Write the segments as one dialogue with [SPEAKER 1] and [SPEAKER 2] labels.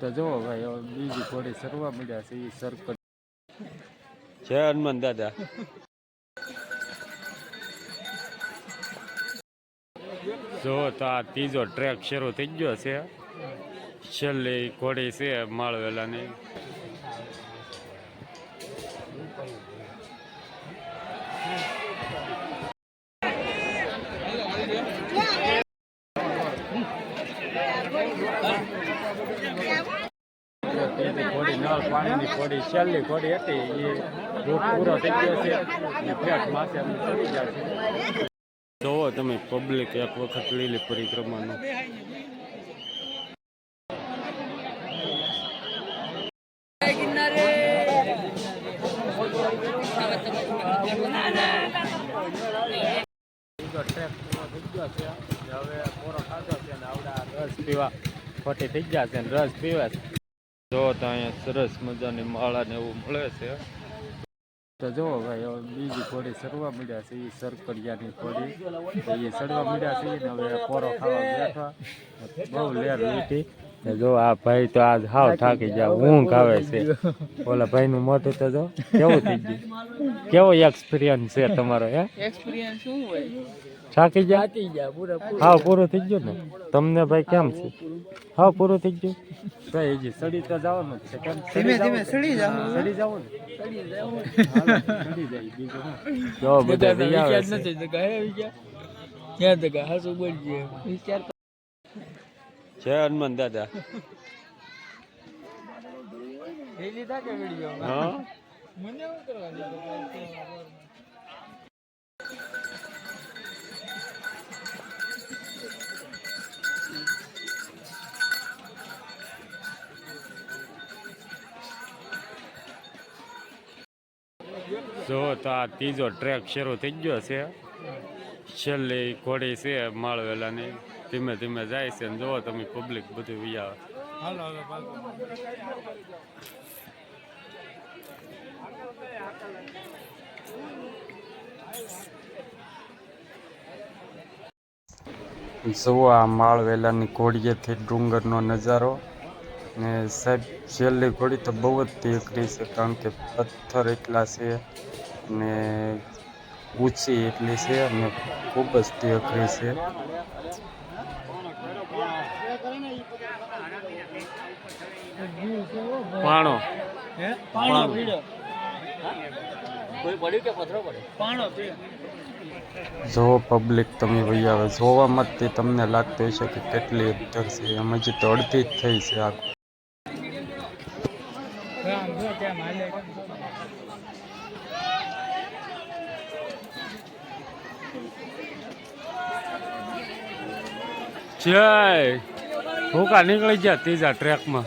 [SPEAKER 1] તો જુઓ ભાઈ, હવે બીજી ઘોડી સરવા મળ્યા છે એ સરકટ
[SPEAKER 2] જય હનુમાન દાદા. જો તો આ ત્રીજો ટ્રેક શરૂ થઈ ગયો છે. છેલ્લી ઘોડી છે, માળવેલાની
[SPEAKER 1] ત્રીજી ઘોડી નળ પાણીની ખોડી છેલ્લી ખોડી હતી એ રૂટ પૂરો થઈ ગયો છે અને ફ્લેટ માથે અમે ચડી જાય છે.
[SPEAKER 2] જોવો તમે પબ્લિક એક વખત લીલી પરિક્રમાનું.
[SPEAKER 1] બીજો થઈ ગયો છે હવે પૂરો ખાધો છે ને આવડા રસ પીવા ખોટી થઈ ગયા છે ને રસ પીવા છે.
[SPEAKER 2] જો તો અહીંયા સરસ મજાની માળા ને એવું મળે છે.
[SPEAKER 1] તો જુઓ ભાઈ, હવે બીજી ઘોડી સરવા મળ્યા છે એ સરકડિયાની ઘોડી. એ સરવા મળ્યા છે, ને હવે કોરો ખાવા બેઠા. બહુ લેર લીધી ને જો આ ભાઈ તો આજ હાવ થાકી ગયા, ઊંઘ આવે છે. ઓલા ભાઈનું મોઢું તો જો, કેવું થઈ ગયું? કેવો એક્સપિરિયન્સ છે તમારો, હે?
[SPEAKER 3] એક્સપિરિયન્સ શું હોય?
[SPEAKER 1] થાકી ગયા?
[SPEAKER 3] હા પૂરું
[SPEAKER 1] થઈ ગયું ને? તમને ભાઈ કેમ છે? હા પૂરું થઈ ગયું? ભાઈ હજી સડી તો જવાનું છે. કેમ
[SPEAKER 3] ધીમે ધીમે
[SPEAKER 1] સડી
[SPEAKER 3] જાવ
[SPEAKER 1] સડી જાવ ને.
[SPEAKER 3] સડી જાવ
[SPEAKER 1] સડી જાય બીજું જો બધા
[SPEAKER 3] વિચાર
[SPEAKER 1] છે.
[SPEAKER 3] નથી દગા હે વિચાર ક્યાં દગા હાસુ બોલજે વિચાર
[SPEAKER 2] જય હનુમાન દાદા.
[SPEAKER 3] લીધા કે વીડિયો
[SPEAKER 2] હા?
[SPEAKER 3] મને શું કરવાની?
[SPEAKER 2] જો તો આ ત્રીજો ટ્રેક શરૂ થઈ ગયો છે. છેલ્લી ઘોડી છે માળવેલાની. ધીમે ધીમે જાય છે ને જુઓ તમે પબ્લિક બધું
[SPEAKER 3] વિયા
[SPEAKER 2] જુઓ આ માળવેલાની ઘોડીએથી ડુંગરનો નજારો. ને સાહેબ છેલ્લી ઘોડી તો બહુ જ તેકરી છે કારણ કે પથ્થર એટલા છે ને ઊંચી એટલી છે અને ખૂબ જ તેકરી છે. પાણો.
[SPEAKER 3] પાણો કોઈ પડ્યું કે પથરો પડ્યો? પાણો
[SPEAKER 2] જો પબ્લિક તમે ભાઈ આવે જોવામાં જ તે તમને લાગતું હશે કે કેટલી અંદર છે એમ હજી તો અડધી જ થઈ છે આ જય. ભૂકા નીકળી ગયા ત્રીજા ટ્રેકમાં.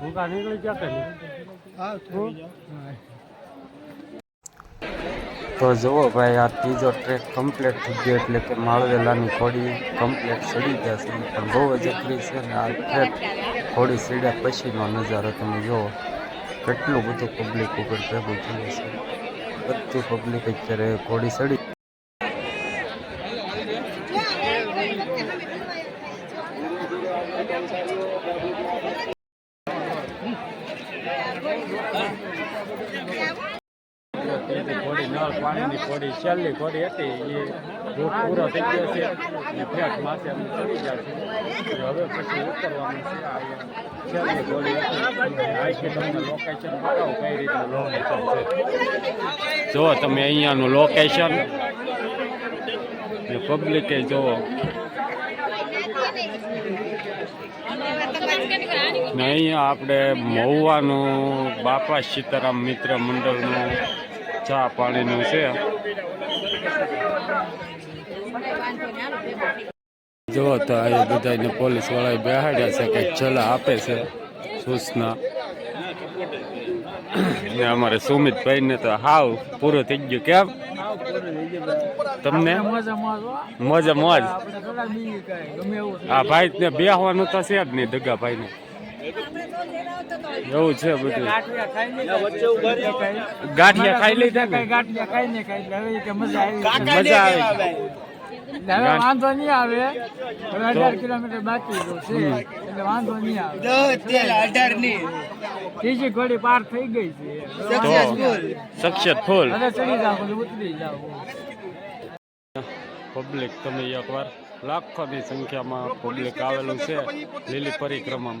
[SPEAKER 2] ભૂકા નીકળી ગયા કે તો જુઓ ભાઈ, આ ત્રીજો ટ્રેક કમ્પ્લીટ થઈ ગયો એટલે કે માળવેલાની ખોડી કમ્પ્લીટ ચડી ગયા છે. પણ બહુ જ અઘરી છે ને આ ટ્રેક ખોડી સડ્યા પછીનો નજારો તમે જુઓ. કેટલું બધું પબ્લિક ઉપર ભેગું થયું છે. બધું પબ્લિક અત્યારે ઘોડી ચડી
[SPEAKER 1] ત્રીજી ઘોડી નળ પાણીની ઘોડી છેલ્લી ખોડી હતી એ રૂટ પૂરો થઈ ગયો છે લોકેશન બતાવું કઈ રીતનું લોકેશન છે.
[SPEAKER 2] જુઓ તમે અહીંયાનું લોકેશન પબ્લિકે જુઓ. અહીંયા આપણે મહુવાનું બાપા સીતારામ મિત્ર મંડળનું ચા પાણીનું છે. જો તો અહીંયા બધાને પોલીસવાળા બેહાડ્યા છે કે ચલા આપે છે, સૂચના. ને અમારે સુમિતભાઈને તો હાવ પૂરો થઈ ગયું કેમ તમને?
[SPEAKER 3] મજા મજા
[SPEAKER 2] આ ભાઈ ને બેહવાનું તો છે જ નહીં દગા ભાઈ ને
[SPEAKER 1] એવું છે બધું.
[SPEAKER 3] ગાંઠિયા ખાઈ લીધા ને?
[SPEAKER 1] ગાંઠિયા ખાઈ ને ખાઈ હવે કે મજા આવી.
[SPEAKER 3] મજા
[SPEAKER 1] આવી. હવે વાંધો નહીં આવે. હવે અઢાર કિલોમીટર બાકી છે. એટલે વાંધો નહીં આવે. ત્રીજી ઘોડી પાર થઈ ગઈ છે.
[SPEAKER 2] સક્સેસફુલ
[SPEAKER 1] હવે ચડી જાવ પછી ઉતરી જાવ
[SPEAKER 2] પબ્લિક તમે એકવાર લાખોની સંખ્યામાં પબ્લિક આવેલું છે લીલી પરિક્રમામાં.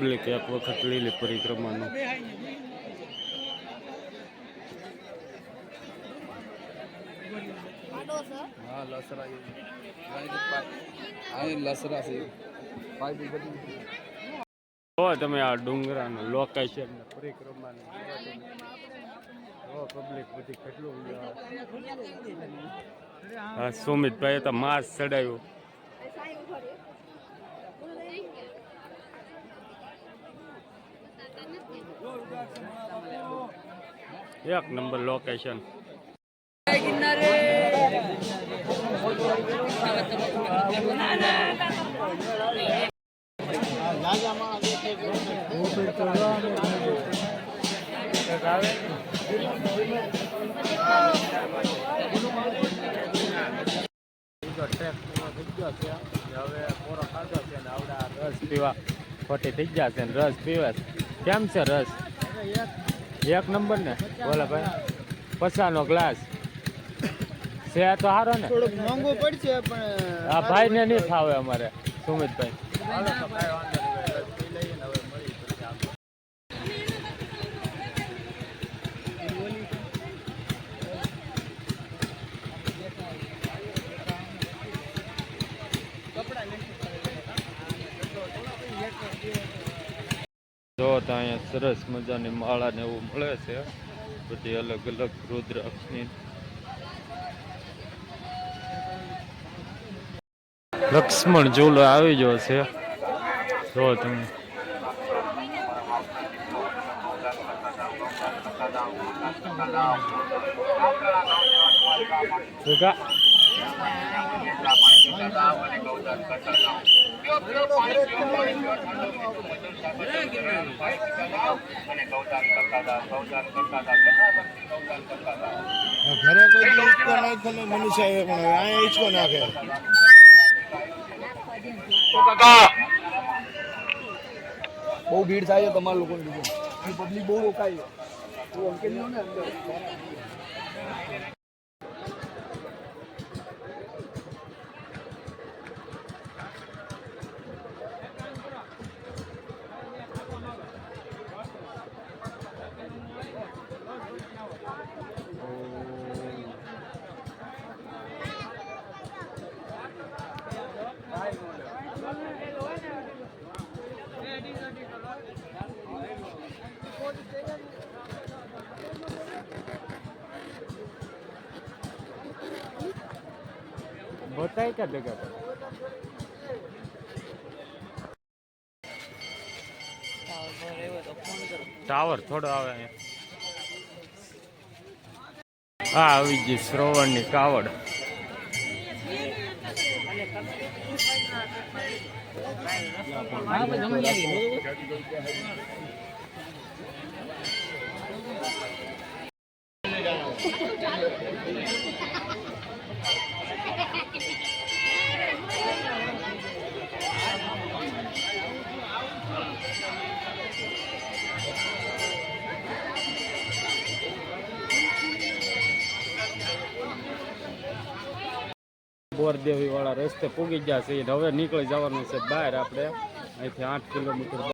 [SPEAKER 2] પબ્લિક એક વખત લીલી પરિક્રમાનું જોવો તમે આ ડુંગરાનું લોકેશન પરિક્રમાનું પબ્લિક બધી કેટલું હા, સુમિતભાઈએ તો માસ ચડાવ્યું એક નંબર લોકેશન
[SPEAKER 1] બીજો ટ્રેક પૂરો થઈ ગયો છે હવે પૂરો ખાધો છે ને નંબર લોકેશન રસ પીવા. ખોટી થઈ ગયા છે રસ પીવે કેમ છે રસ? એક નંબર ને? બોલા ભાઈ. પચાસનો ગ્લાસ છે તો સારો ને?
[SPEAKER 3] થોડુંક મોંઘું પડશે પણ
[SPEAKER 1] આ ભાઈ ને નહીં ફાવે અમારે સુમિતભાઈ હાલો તો કાંઈ વાંધો નહીં ભાઈ. રસ પી લઈએ ને હવે મળીએ પછી આપણે.
[SPEAKER 2] જો તો અહીંયા સરસ મજાની માળા ને એવું મળે છે. બધી અલગ અલગ રુદ્રાક્ષની લક્ષ્મણ ઝૂલો આવી ગયો છે. જો તમે.
[SPEAKER 1] ભેગા
[SPEAKER 3] ઘરે કોઈ દી ઈચકો તમે ને મનુષ્ય એ પણ અહીંયા ઈચકો નાખે. બહુ ભીડ થાય છે તમારા લોકોની પબ્લિક બહુ રોકાય છે. તો અંકેલ નો ને
[SPEAKER 1] है કે ભેગા
[SPEAKER 2] ટાવર થોડો આવે હા આવી ગઈ શ્રવણની કાવડ.
[SPEAKER 1] વાળા રસ્તે પૂગી ગયા છે. હવે નીકળી જવાનું છે બહાર આપણે. અહીંથી આઠ કિલોમીટર